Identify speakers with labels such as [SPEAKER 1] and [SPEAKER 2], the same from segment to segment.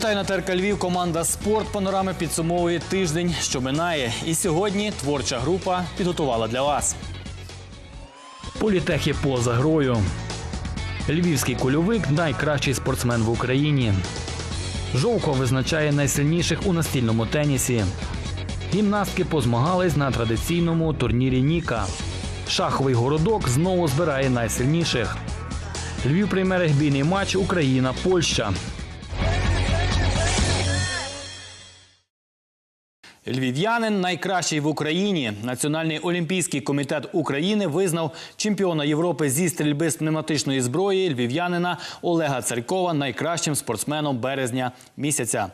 [SPEAKER 1] Вітаю на ТРК Львів. Команда Спорт Панорами підсумовує тиждень, що минає. І сьогодні творча група підготувала для вас. Політехи поза грою. Львівський кульовик найкращий спортсмен в Україні. Жовко визначає найсильніших у настільному тенісі. Гімнастки позмагались на традиційному турнірі Ніка. Шаховий городок знову збирає найсильніших. Львів прийме регбійний матч Україна-Польща. Львів'янин найкращий в Україні. Національний олімпійський комітет України визнав чемпіона Європи зі стрільби з пневматичної зброї львів'янина Олега Царькова найкращим спортсменом березня місяця.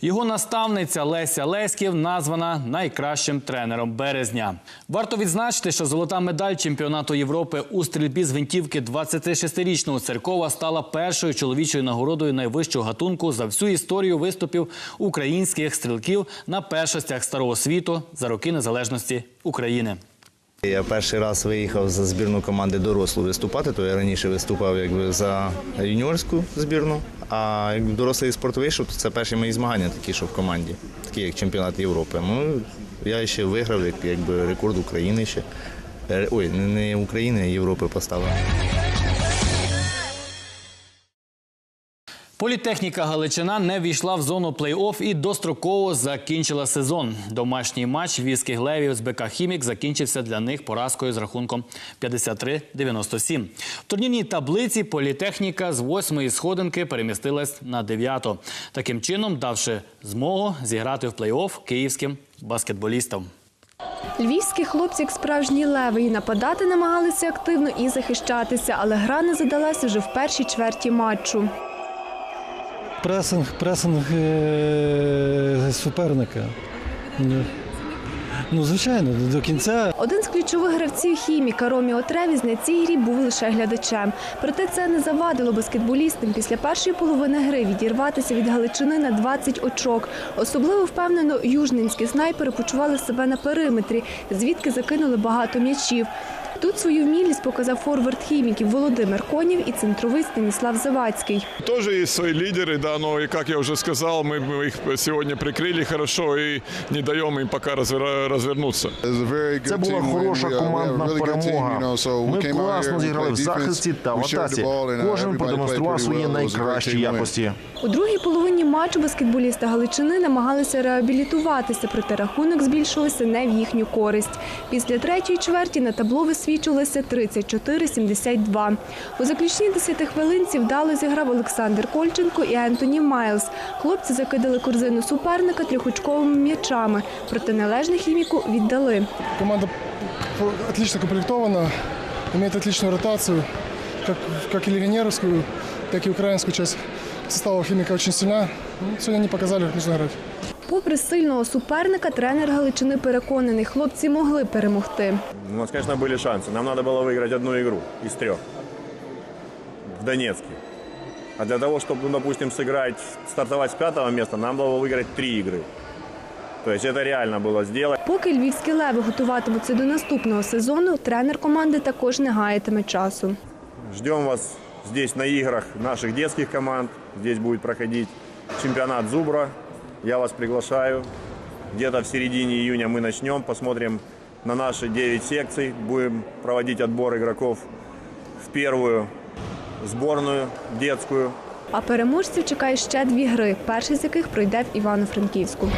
[SPEAKER 1] Його наставниця Леся Леськів названа найкращим тренером березня. Варто відзначити, що золота медаль чемпіонату Європи у стрільбі з гвинтівки 26-річного Царькова стала першою чоловічою нагородою найвищого гатунку за всю історію виступів українських стрілків на першостях старого світу за роки незалежності України.
[SPEAKER 2] Я перший раз виїхав за збірну команди дорослу виступати, то я раніше виступав якби за юніорську збірну. А як дорослий спорт вийшов, то це перші мої змагання такі, що в команді, такі як чемпіонат Європи. Ну я ще виграв, якби рекорд України ще. Е, Ой, не України, а Європи поставив.
[SPEAKER 1] Політехніка Галичина не війшла в зону плей-офф і достроково закінчила сезон. Домашній матч війських левів з БК Хімік закінчився для них поразкою з рахунком 53-97. В турнірній таблиці політехніка з восьмої сходинки перемістилась на дев'яту. Таким чином, давши змогу зіграти в плей-офф київським баскетболістам.
[SPEAKER 3] Львівські хлопці, як справжні леви, і нападати намагалися активно і захищатися, але гра не задалася вже в першій чверті матчу.
[SPEAKER 4] Пресинг, пресинг е, суперника. Ну, Ну, звичайно, до кінця
[SPEAKER 3] Один з ключових гравців хіміка Роміо Тревіз на цій грі був лише глядачем. Проте це не завадило баскетболістам після першої половини гри відірватися від Галичини на 20 очок. Особливо впевнено, южненські снайпери почували себе на периметрі, звідки закинули багато м'ячів. Тут свою вмілість показав форвард хіміків Володимир Конів і центровий Станіслав Завадський.
[SPEAKER 5] Тоже есть свои лидеры, да, но и как я уже сказал, мы, мы их сегодня прикрыли хорошо и не даем им пока развер- развернуться.
[SPEAKER 6] Це була хороша командна перемога. Ми класно зіграли в захисті та в атаці. Кожен продемонстрував свої найкращі якості.
[SPEAKER 3] У другій половині матчу баскетболісти Галичини намагалися реабілітуватися, проте рахунок збільшувався не в їхню користь. Після третьої чверті на табло висвічувалося 34-72. У заключній 10 хвилинці вдало зіграв Олександр Кольченко і Ентоні Майлз. Хлопці закидали корзину суперника трьохочковими м'ячами, проте належне хіміку віддали.
[SPEAKER 7] Команда отлично комплектована, имеет отличную ротацию, как, как и легионерскую, так и украинскую часть состава химика очень сильна. Ну, Сегодня они показали, как нужно играть.
[SPEAKER 3] Попри сильного суперника, тренер Галичини переконаний, хлопці могли перемогти.
[SPEAKER 8] У нас, конечно, были шансы. Нам надо было выиграть одну игру из трех в Донецке. А для того, чтобы, ну, допустим, сыграть, стартовать с пятого места, нам было выиграть три игры. То есть это реально было сделать.
[SPEAKER 3] Поки львівські леви готуватимуться до наступного сезону, тренер команди також не гаятиме часу.
[SPEAKER 8] Ждем вас здесь на играх наших детских команд. Здесь будет проходить чемпионат Зубра. Я вас приглашаю. Где-то в середине июня мы начнем. Посмотрим на наши 9 секций. Будем проводить отбор игроков в первую сборную детскую.
[SPEAKER 3] А переможців чекає ще дві гри, перший з яких пройде в Івано-Франківську.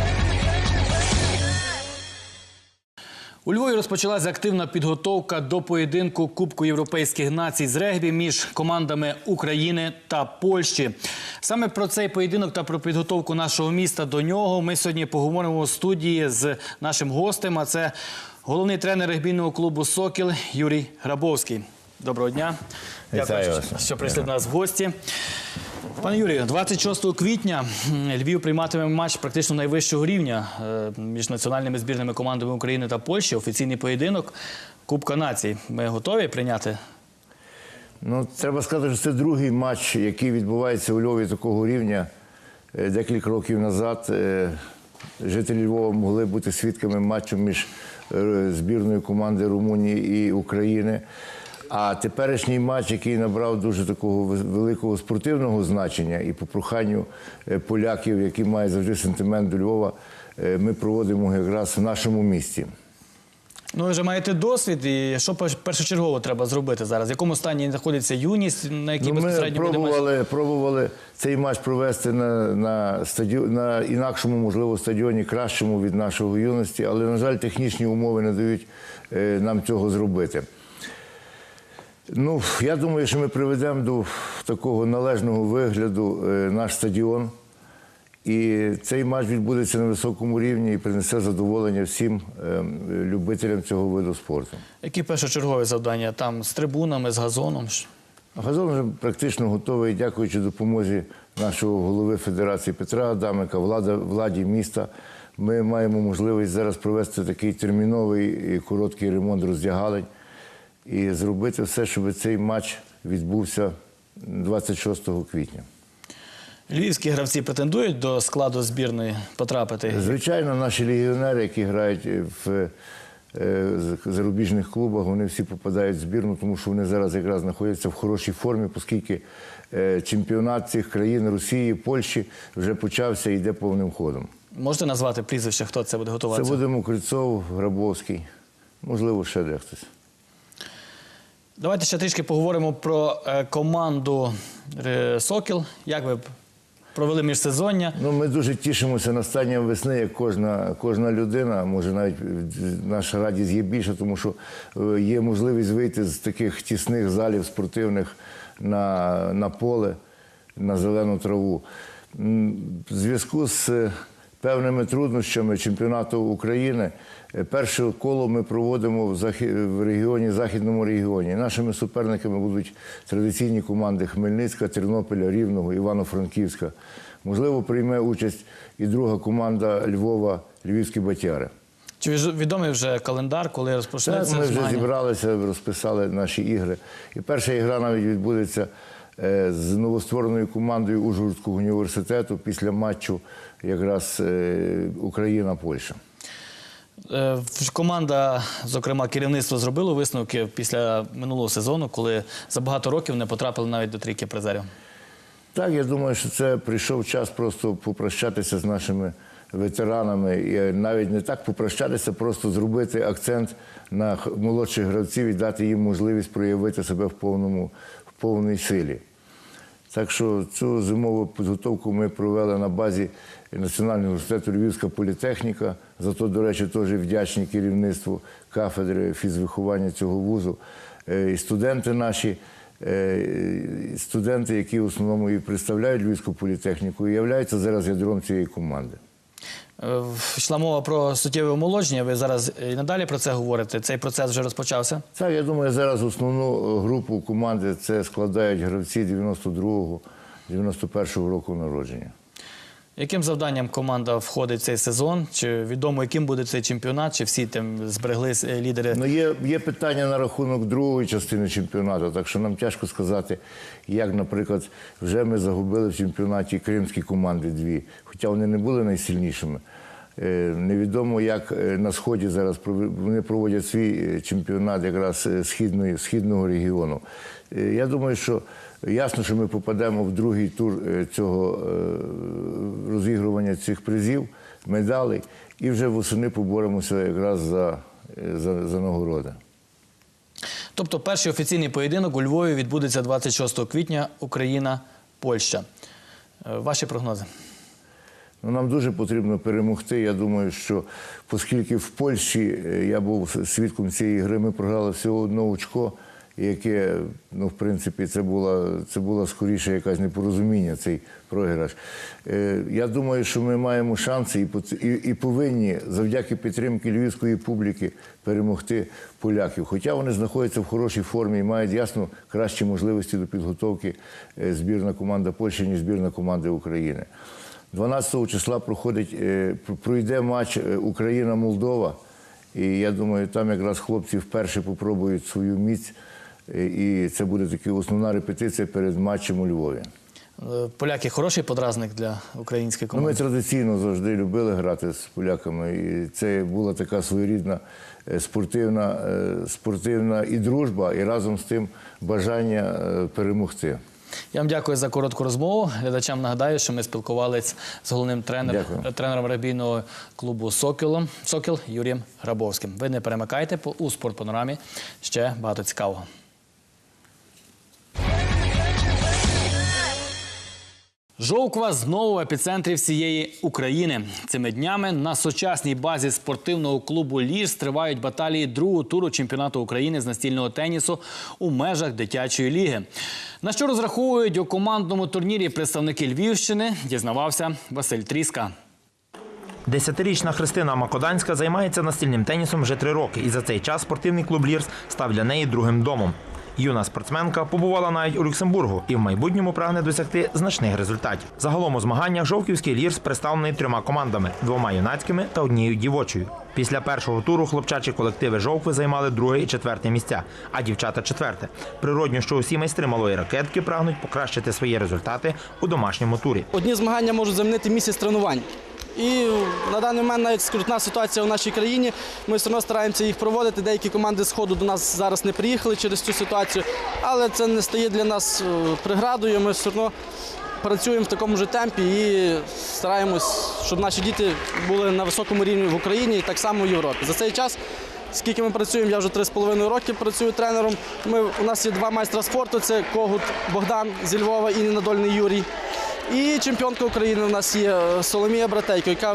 [SPEAKER 1] У Львові розпочалася активна підготовка до поєдинку Кубку європейських націй з регбі між командами України та Польщі. Саме про цей поєдинок та про підготовку нашого міста до нього ми сьогодні поговоримо у студії з нашим гостем. А це головний тренер регбійного клубу Сокіл Юрій Грабовський. Доброго дня.
[SPEAKER 2] Вітаю
[SPEAKER 1] Дякую,
[SPEAKER 2] вас.
[SPEAKER 1] що прийшли до нас в гості. Пане Юрію, 26 квітня Львів прийматиме матч практично найвищого рівня е, між національними збірними командами України та Польщі. Офіційний поєдинок Кубка націй. Ми готові прийняти?
[SPEAKER 9] Ну, треба сказати, що це другий матч, який відбувається у Львові такого рівня. Е, Декілька років назад е, жителі Львова могли бути свідками матчу між збірною команди Румунії і України. А теперішній матч, який набрав дуже такого великого спортивного значення, і по проханню е, поляків, які мають завжди сентимент до Львова, е, ми проводимо якраз в нашому місті.
[SPEAKER 1] Ну, ви вже маєте досвід, і що першочергово треба зробити зараз? В якому стані знаходиться юність, на якій
[SPEAKER 9] Ну, ми
[SPEAKER 1] безпосередньо буде матч?
[SPEAKER 9] пробували, пробували цей матч провести на, на, стаді... на інакшому, можливо, стадіоні, кращому від нашого юності, але, на жаль, технічні умови не дають е, нам цього зробити. Ну, я думаю, що ми приведемо до такого належного вигляду е, наш стадіон. І цей матч відбудеться на високому рівні і принесе задоволення всім е, любителям цього виду спорту.
[SPEAKER 1] Які першочергові завдання? Там з трибунами, з газоном?
[SPEAKER 9] Газон вже практично готовий, дякуючи допомозі нашого голови Федерації Петра Адамика, влада, владі міста. Ми маємо можливість зараз провести такий терміновий і короткий ремонт роздягалень і зробити все, щоб цей матч відбувся 26 квітня.
[SPEAKER 1] Львівські гравці претендують до складу збірної потрапити.
[SPEAKER 9] Звичайно, наші легіонери, які грають в е, зарубіжних клубах, вони всі попадають в збірну, тому що вони зараз якраз знаходяться в хорошій формі, оскільки е, чемпіонат цих країн Росії, Польщі вже почався і йде повним ходом.
[SPEAKER 1] Можете назвати прізвище, хто це буде
[SPEAKER 9] Це буде Мокрицов, Грабовський, можливо, ще дехтось.
[SPEAKER 1] Давайте ще трішки поговоримо про е, команду е, Сокіл. Як ви провели міжсезоння?
[SPEAKER 9] Ну, ми дуже тішимося настанням весни, як кожна, кожна людина. Може, навіть е, наша радість є більша, тому що є можливість вийти з таких тісних залів спортивних на, на поле, на зелену траву. В зв'язку з певними труднощами чемпіонату України. е, Перше коло ми проводимо в, в регіоні, західному регіоні. Нашими суперниками будуть традиційні команди Хмельницька, Тернополя, Рівного, Івано-Франківська. Можливо, прийме участь і друга команда Львова, Львівські Батяри.
[SPEAKER 1] Чи відомий вже календар, коли
[SPEAKER 9] Так,
[SPEAKER 1] розпочнеться
[SPEAKER 9] ми вже зібралися, розписали наші ігри. І перша ігра навіть відбудеться з новоствореною командою Ужгородського університету після матчу якраз е, Україна-Польща.
[SPEAKER 1] Е, Команда, зокрема, керівництво зробило висновки після минулого сезону, коли за багато років не потрапили навіть до трійки призерів.
[SPEAKER 9] Так, я думаю, що це прийшов час просто попрощатися з нашими ветеранами. І навіть не так попрощатися, просто зробити акцент на молодших гравців і дати їм можливість проявити себе в повному повній силі. Так що цю зимову підготовку ми провели на базі Національного університету Львівська політехніка. За то, до речі, теж вдячні керівництву кафедри фізвиховання цього вузу. Е, І студенти наші, е, студенти, які в основному і представляють Львівську політехніку, і являються зараз ядром цієї команди.
[SPEAKER 1] Е, Йшла мова про суттєве омолодження. Ви зараз і надалі про це говорите. Цей процес вже розпочався.
[SPEAKER 9] Так, я думаю, зараз основну е, групу команди це складають гравці 92-го, 91-го року народження.
[SPEAKER 1] Яким завданням команда входить в цей сезон? Чи відомо, яким буде цей чемпіонат? Чи всі там збереглись е, лідери?
[SPEAKER 9] Ну, є, є питання на рахунок другої частини чемпіонату, так що нам тяжко сказати, як, наприклад, вже ми загубили в чемпіонаті кримські команди дві, хоча вони не були найсильнішими. Е, Невідомо, як е, на сході зараз вони проводять свій чемпіонат якраз східної, східного регіону. Е, Я думаю, що ясно, що ми попадемо в другий тур е, цього е, розігрування цих призів, медалей, і вже восени поборемося якраз за, за, за нагороди.
[SPEAKER 1] Тобто, перший офіційний поєдинок у Львові відбудеться 26 квітня. Україна, Польща. Ваші прогнози?
[SPEAKER 9] Ну, нам дуже потрібно перемогти. Я думаю, що оскільки в Польщі я був свідком цієї гри, ми програли всього одне очко, яке, ну, в принципі, це було, це було скоріше якесь непорозуміння, цей програш. Е, Я думаю, що ми маємо шанси і, і, і повинні завдяки підтримки львівської публіки перемогти поляків. Хоча вони знаходяться в хорошій формі і мають ясно кращі можливості до підготовки е, збірна команда Польщі, ніж збірна команда України. 12 числа проходить, е, пройде матч е, Україна-Молдова. І я думаю, там якраз хлопці вперше попробують свою міць. Е, І це буде така основна репетиція перед матчем у Львові.
[SPEAKER 1] Е, Поляки хороший подразник для української
[SPEAKER 9] Ну, ми традиційно завжди любили грати з поляками. І це була така своєрідна е, спортивна, спортивна і дружба, і разом з тим бажання перемогти.
[SPEAKER 1] Я вам дякую за коротку розмову. Глядачам нагадаю, що ми спілкувалися з головним тренером,
[SPEAKER 9] Дякую.
[SPEAKER 1] тренером регбійного клубу Сокілом Сокіл Юрієм Грабовським. Ви не перемикайте у спортпанорамі. Ще багато цікавого. Жовква знову в епіцентрі всієї України. Цими днями на сучасній базі спортивного клубу Ліж тривають баталії другого туру чемпіонату України з настільного тенісу у межах дитячої ліги. На що розраховують у командному турнірі представники Львівщини, дізнавався Василь Тріска.
[SPEAKER 10] Десятирічна Христина Макоданська займається настільним тенісом вже три роки, і за цей час спортивний клуб Лірс став для неї другим домом. Юна спортсменка побувала навіть у Люксембургу і в майбутньому прагне досягти значних результатів. Загалом у змаганнях Жовківський Лірс представлений трьома командами двома юнацькими та однією дівочою. Після першого туру хлопчачі колективи Жовкви займали друге і четверте місця, а дівчата четверте. Природньо, що усі майстри малої ракетки прагнуть покращити свої результати у домашньому турі.
[SPEAKER 11] Одні змагання можуть замінити місяць тренувань. І на даний момент навіть скрутна ситуація в нашій країні. Ми все одно стараємося їх проводити. Деякі команди сходу до нас зараз не приїхали через цю ситуацію, але це не стає для нас е, преградою. Ми все одно працюємо в такому ж темпі і стараємось, щоб наші діти були на високому рівні в Україні і так само в Європі. За цей час. Скільки ми працюємо, я вже 3,5 роки працюю тренером. Ми, у нас є два майстра спорту: це Когут Богдан зі Львова і Ненадольний Юрій. І чемпіонка України у нас є е, Соломія Братейко, яка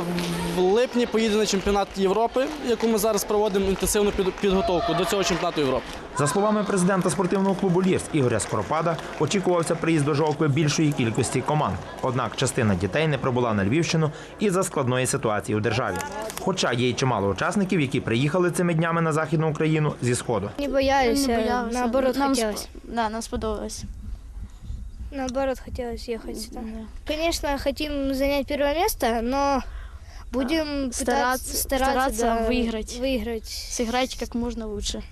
[SPEAKER 11] в липні поїде на чемпіонат Європи, яку ми зараз проводимо інтенсивну під- підготовку до цього чемпіонату Європи.
[SPEAKER 10] За словами президента спортивного клубу Лірс Ігоря Скоропада, очікувався приїзд до Жовкви більшої кількості команд. Однак частина дітей не прибула на Львівщину із-за складної ситуації у державі. Хоча є й чимало учасників, які приїхали цими днями на західну Україну зі сходу.
[SPEAKER 12] Не боялись,
[SPEAKER 13] Не боялися.
[SPEAKER 12] наоборот
[SPEAKER 13] нам
[SPEAKER 12] хотелось.
[SPEAKER 13] сп- Да, нам сподобалось.
[SPEAKER 12] Наоборот хотелось ехать сюда. Конечно, хотим занять первое место, но будем
[SPEAKER 13] Стараться-
[SPEAKER 12] пытаться, стараться,
[SPEAKER 13] стараться
[SPEAKER 12] да,
[SPEAKER 13] выиграть.
[SPEAKER 12] выиграть.
[SPEAKER 13] Сыграть как можно лучше.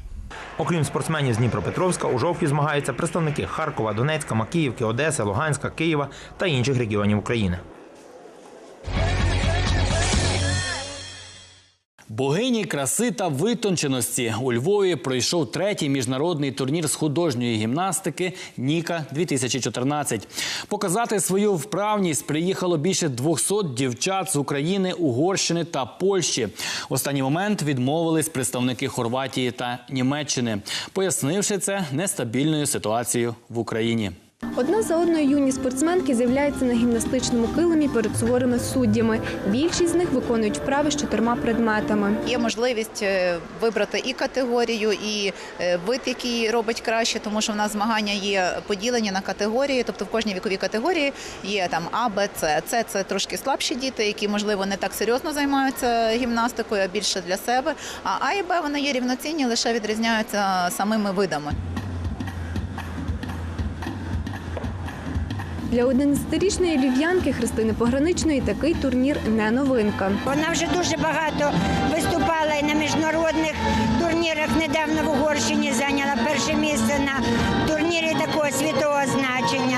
[SPEAKER 10] Окрім спортсменів з Дніпропетровська, у Жовкві змагаються представники Харкова, Донецька, Макіївки, Одеси, Луганська, Києва та інших регіонів України.
[SPEAKER 1] Богині краси та витонченості у Львові пройшов третій міжнародний турнір з художньої гімнастики Ніка 2014 Показати свою вправність приїхало більше 200 дівчат з України, Угорщини та Польщі. В останній момент відмовились представники Хорватії та Німеччини, пояснивши це нестабільною ситуацією в Україні.
[SPEAKER 3] Одна за одною юні спортсменки з'являються на гімнастичному килимі перед суворими суддями. Більшість з них виконують вправи з чотирма предметами.
[SPEAKER 14] Є можливість е, вибрати і категорію, і е, вид, який робить краще, тому що в нас змагання є поділені на категорії, тобто в кожній віковій категорії є там А, Б, С. С – це трошки слабші діти, які можливо не так серйозно займаються гімнастикою, а більше для себе. А А і Б вони є рівноцінні, лише відрізняються самими видами.
[SPEAKER 3] Для 11-річної львів'янки Христини Пограничної такий турнір не новинка.
[SPEAKER 12] Вона вже дуже багато виступала і на міжнародних турнірах. Недавно в Угорщині зайняла перше місце на турнірі такого світового значення.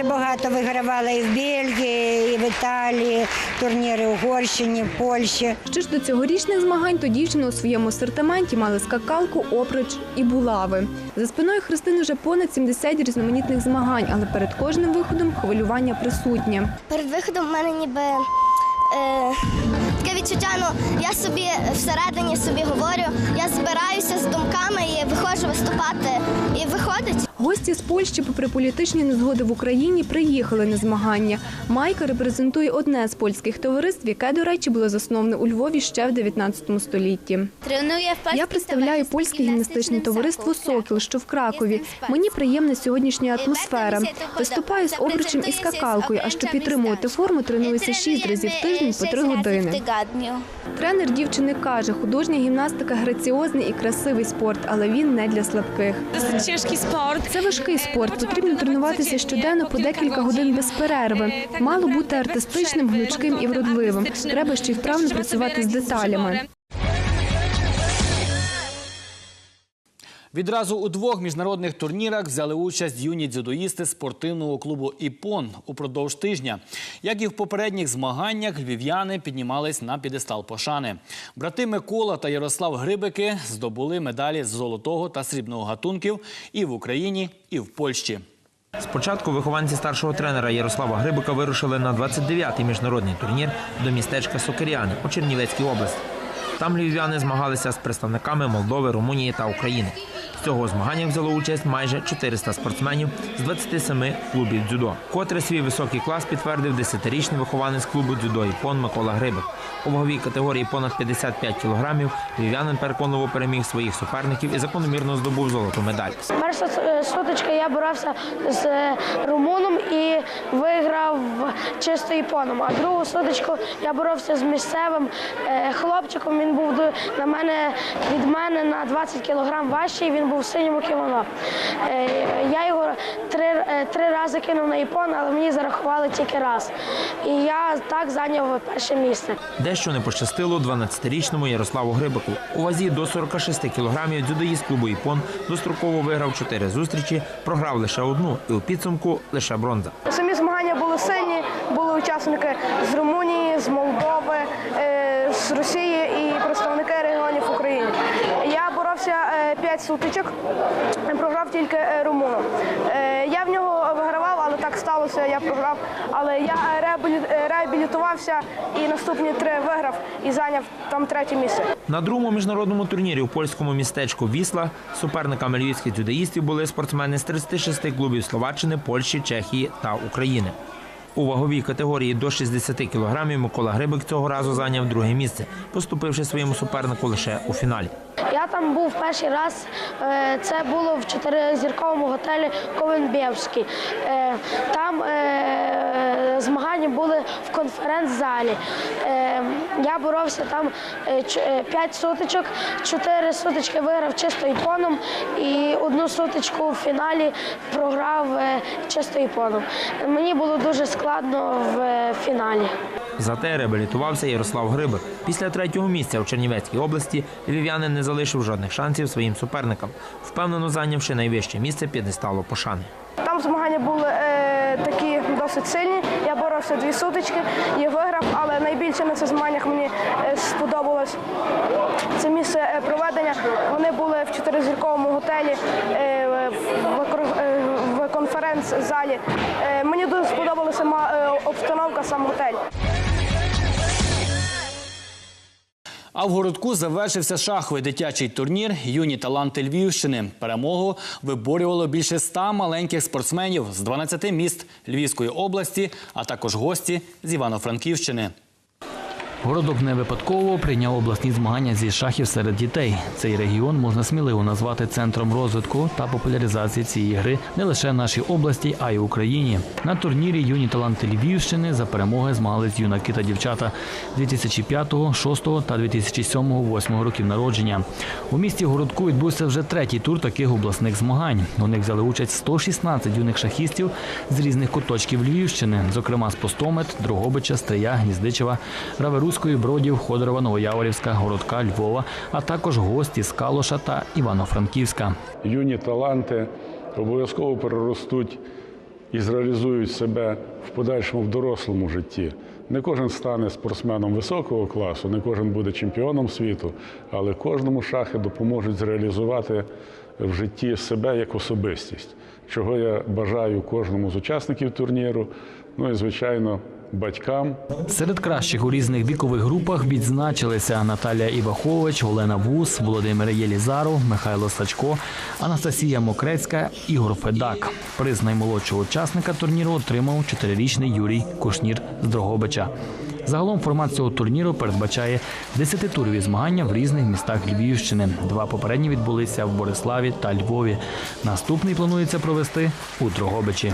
[SPEAKER 12] Вже багато вигравала і в Бельгії, і в Італії, турніри в Угорщині, в Польщі.
[SPEAKER 3] Що ж до цьогорічних змагань, то дівчина у своєму асортименті мали скакалку, оприч і булави. За спиною Христини вже понад 70 різноманітних змагань, але перед кожним виходом хвилювання присутнє.
[SPEAKER 12] Перед виходом в мене ніби е, таке відчуття, ну я собі всередині собі говорю, я збираюся з думками і виходжу виступати. І виходить.
[SPEAKER 3] Гості з Польщі, попри політичні незгоди в Україні, приїхали на змагання. Майка репрезентує одне з польських товариств, яке, до речі, було засноване у Львові ще в 19 столітті. Я представляю польське гімнастичне товариство Сокіл, що в Кракові. Мені приємна сьогоднішня атмосфера. Виступаю з обручем і скакалкою. А щоб підтримувати форму, тренуюся 6 разів в тиждень по 3 години. Тренер дівчини каже, художня гімнастика граціозний і красивий спорт, але він не для слабких.
[SPEAKER 13] Ciężki sport.
[SPEAKER 3] Це важкий спорт. Потрібно тренуватися щоденно по декілька годин без перерви. Мало бути артистичним, гнучким і вродливим. Треба ще й вправно працювати з деталями.
[SPEAKER 1] Відразу у двох міжнародних турнірах взяли участь юні дзюдоїсти спортивного клубу «Іпон» упродовж тижня. Як і в попередніх змаганнях, львів'яни піднімались на підестал пошани. Брати Микола та Ярослав Грибики здобули медалі з золотого та срібного гатунків і в Україні, і в Польщі.
[SPEAKER 10] Спочатку вихованці старшого тренера Ярослава Грибика вирушили на 29-й міжнародний турнір до містечка Сокиряни у Чернівецькій області. Там львів'яни змагалися з представниками Молдови, Румунії та України. З цього змагання взяло участь майже 400 спортсменів з 27 клубів дзюдо. Котре свій високий клас підтвердив 10-річний вихованець клубу дзюдо «Іпон» Микола Грибик. У ваговій категорії понад 55 кілограмів львів'янин переконливо переміг своїх суперників і закономірно здобув золоту медаль.
[SPEAKER 15] Перша е, сутичка я боровся з е, румуном і виграв чисто іпоном. А другу сутичку я боровся з місцевим е, хлопчиком. Він був на мене від мене на 20 кілограм важчий. Він був в синьому кімоно. Е, Я його три, е, три рази кинув на іпон, але мені зарахували тільки раз. І я так зайняв перше місце.
[SPEAKER 10] Дещо не пощастило 12-річному Ярославу Грибику. У вазі до 46 кілограмів дзюдоїст клубу «Іпон» достроково виграв чотири зустрічі, програв лише одну і у підсумку лише бронза.
[SPEAKER 15] Самі змагання були сильні, були учасники з Румунії, з Молдови, е, з Росії і представники регіонів України. Я боровся 5 сутичок, програв тільки е, румуну. Е, Я в нього вигравав, але так сталося, я програв. Але я е, реабілі- е, реабілітувався і наступні три виграв і зайняв там третє місце.
[SPEAKER 10] На другому міжнародному турнірі у польському містечку Вісла суперниками львівських дзюдоїстів були спортсмени з 36 клубів Словаччини, Польщі, Чехії та України. У ваговій категорії до 60 кілограмів Микола Грибик цього разу зайняв друге місце, поступивши своєму супернику лише у фіналі.
[SPEAKER 15] Я там був перший раз. е, Це було в чотиризірковому готелі Ковенбєвський. Е, Там е, змагання були в конференц-залі. Я боровся там 5 сутичок, 4 сутички виграв чисто іпоном і одну сутичку в фіналі програв чисто іпоном. Мені було дуже складно в фіналі.
[SPEAKER 10] Зате реабілітувався Ярослав Грибик. Після третього місця у Чернівецькій області львів'янин не залишив жодних шансів своїм суперникам, впевнено зайнявши найвище місце п'єдесталу пошани.
[SPEAKER 15] Там змагання були е, такі досить сильні. Я боровся дві сутички і виграв, але найбільше на цих змаганнях мені е, сподобалось це місце е, проведення. Вони були в чотиризірковому готелі е, в, е, конференц-залі. Е, мені дуже сподобалася обстановка, сам готель.
[SPEAKER 1] А в городку завершився шаховий дитячий турнір Юні таланти Львівщини. Перемогу виборювало більше ста маленьких спортсменів з 12 міст Львівської області, а також гості з Івано-Франківщини. Городок не випадково прийняв обласні змагання зі шахів серед дітей. Цей регіон можна сміливо назвати центром розвитку та популяризації цієї гри не лише в нашій області, а й в Україні. На турнірі юні таланти Львівщини за перемоги змагались юнаки та дівчата 2005, 2006 та 2007-2008 років народження. У місті Городку відбувся вже третій тур таких обласних змагань. У них взяли участь 116 юних шахістів з різних куточків Львівщини, зокрема з Постомет, Дрогобича, Стрия, Гніздичева, Раверуської, Бродів, Ходорова, Новояворівська, Городка, Львова, а також гості з Калоша та Івано-Франківська.
[SPEAKER 16] юні таланти обов'язково переростуть і зреалізують себе в подальшому в дорослому житті. Не кожен стане спортсменом високого класу, не кожен буде чемпіоном світу, але кожному шахи допоможуть зреалізувати в житті себе як особистість, чого я бажаю кожному з учасників турніру, ну і звичайно батькам.
[SPEAKER 1] Серед кращих у різних вікових групах відзначилися Наталія Івахович, Олена Вус, Володимир Єлізаров, Михайло Сачко, Анастасія Мокрецька, Ігор Федак. Приз наймолодшого учасника турніру отримав чотирирічний Юрій Кушнір з Дрогобича. Загалом формат цього турніру передбачає 10-турові змагання в різних містах Львівщини. Два попередні відбулися в Бориславі та Львові. Наступний планується провести у Дрогобичі.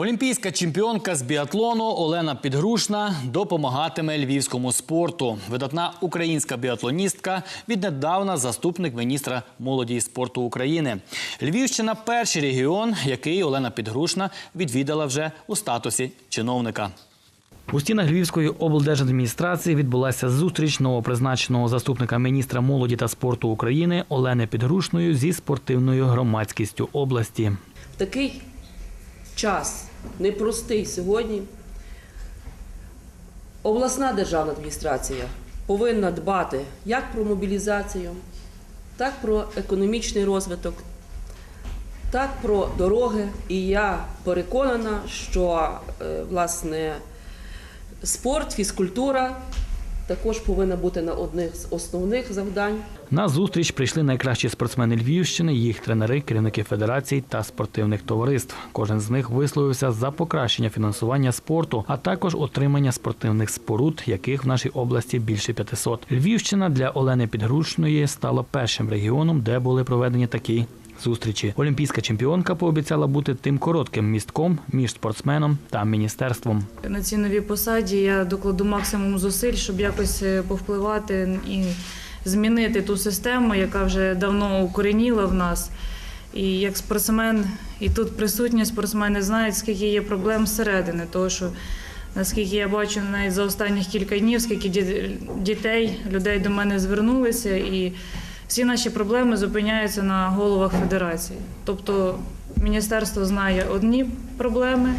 [SPEAKER 1] Олімпійська чемпіонка з біатлону Олена Підгрушна допомагатиме львівському спорту. Видатна українська біатлоністка віднедавна заступник міністра молоді і спорту України. Львівщина перший регіон, який Олена Підгрушна відвідала вже у статусі чиновника. У стінах Львівської облдержадміністрації відбулася зустріч новопризначеного заступника міністра молоді та спорту України Олени Підгрушною зі спортивною громадськістю області.
[SPEAKER 17] В такий час непростий сьогодні обласна державна адміністрація повинна дбати як про мобілізацію, так про економічний розвиток, так про дороги. І я переконана, що е, власне спорт, фізкультура також повинна бути на одних з основних завдань.
[SPEAKER 1] На зустріч прийшли найкращі спортсмени Львівщини, їх тренери, керівники федерацій та спортивних товариств. Кожен з них висловився за покращення фінансування спорту, а також отримання спортивних споруд, яких в нашій області більше 500. Львівщина для Олени Підгрушної стала першим регіоном, де були проведені такі. Зустрічі олімпійська чемпіонка пообіцяла бути тим коротким містком між спортсменом та міністерством.
[SPEAKER 18] На цій новій посаді я докладу максимум зусиль, щоб якось е, повпливати і змінити ту систему, яка вже давно укорініла в нас. І як спортсмен, і тут присутні спортсмени знають, скільки є проблем зсередини, тому що наскільки я бачу навіть за останніх кілька днів, скільки ді- дітей, людей до мене звернулися, і всі наші проблеми зупиняються на головах федерації. Тобто міністерство знає одні проблеми,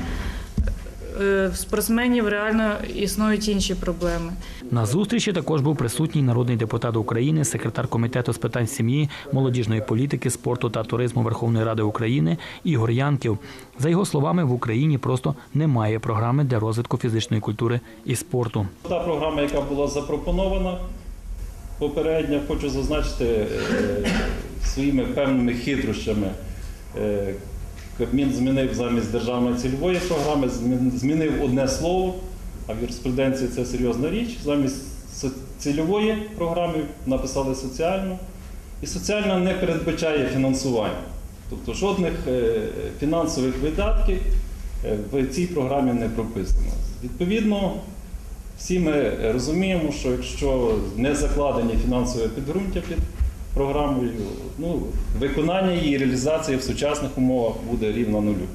[SPEAKER 18] е, в спортсменів реально існують інші проблеми.
[SPEAKER 1] На зустрічі також був присутній народний депутат України, секретар комітету з питань сім'ї, молодіжної політики, спорту та туризму Верховної Ради України Ігор Янків. За його словами, в Україні просто немає програми для розвитку фізичної культури і спорту.
[SPEAKER 19] Та програма, яка була запропонована попередньо, хочу зазначити е, своїми певними хитрощами. Е, Кабмін змінив замість державної цільової програми, змінив одне слово, а в юриспруденції це серйозна річ. Замість цільової програми написали соціальну. І соціальна не передбачає фінансування. Тобто жодних е, фінансових видатків в цій програмі не прописано. Відповідно, всі ми розуміємо, що якщо не закладені фінансові підґрунтя під програмою, ну, виконання її реалізація в сучасних умовах буде рівно нулю.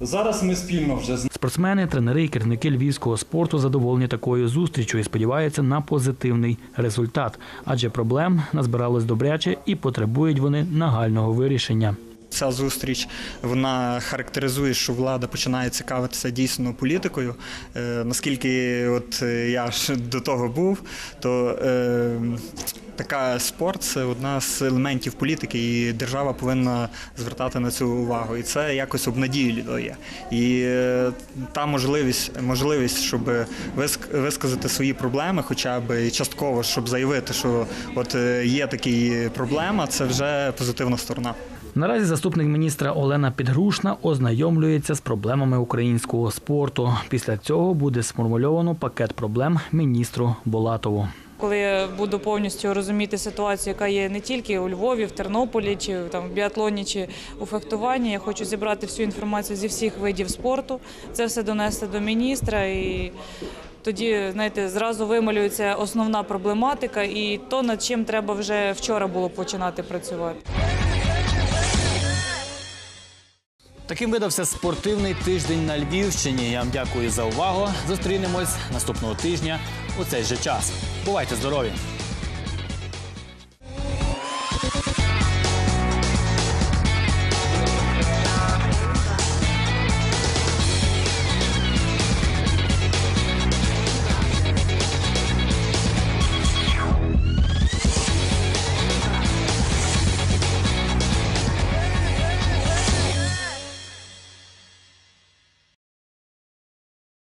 [SPEAKER 19] Зараз ми спільно вже з
[SPEAKER 1] Спортсмени, тренери і керівники львівського спорту задоволені такою зустрічю і сподіваються на позитивний результат, адже проблем назбиралось добряче і потребують вони нагального вирішення.
[SPEAKER 20] Ця зустріч вона характеризує, що влада починає цікавитися дійсно політикою. Е, наскільки от е, я ж до того був, то е, така спорт це одна з елементів політики, і держава повинна звертати на цю увагу. І це якось обнадіює. І е, та можливість, можливість, щоб виск- висказати свої проблеми, хоча б частково, щоб заявити, що от е, є така проблема, це вже позитивна сторона.
[SPEAKER 1] Наразі заступник міністра Олена Підгрушна ознайомлюється з проблемами українського спорту. Після цього буде сформульовано пакет проблем міністру Болатову.
[SPEAKER 18] Коли я буду повністю розуміти ситуацію, яка є не тільки у Львові, в Тернополі, чи там в біатлоні, чи у фехтуванні, я хочу зібрати всю інформацію зі всіх видів спорту, це все донести до міністра і. Тоді, знаєте, зразу вималюється основна проблематика і то, над чим треба вже вчора було починати працювати.
[SPEAKER 1] Таким видався спортивний тиждень на Львівщині. Я вам дякую за увагу. Зустрінемось наступного тижня у цей же час. Бувайте здорові!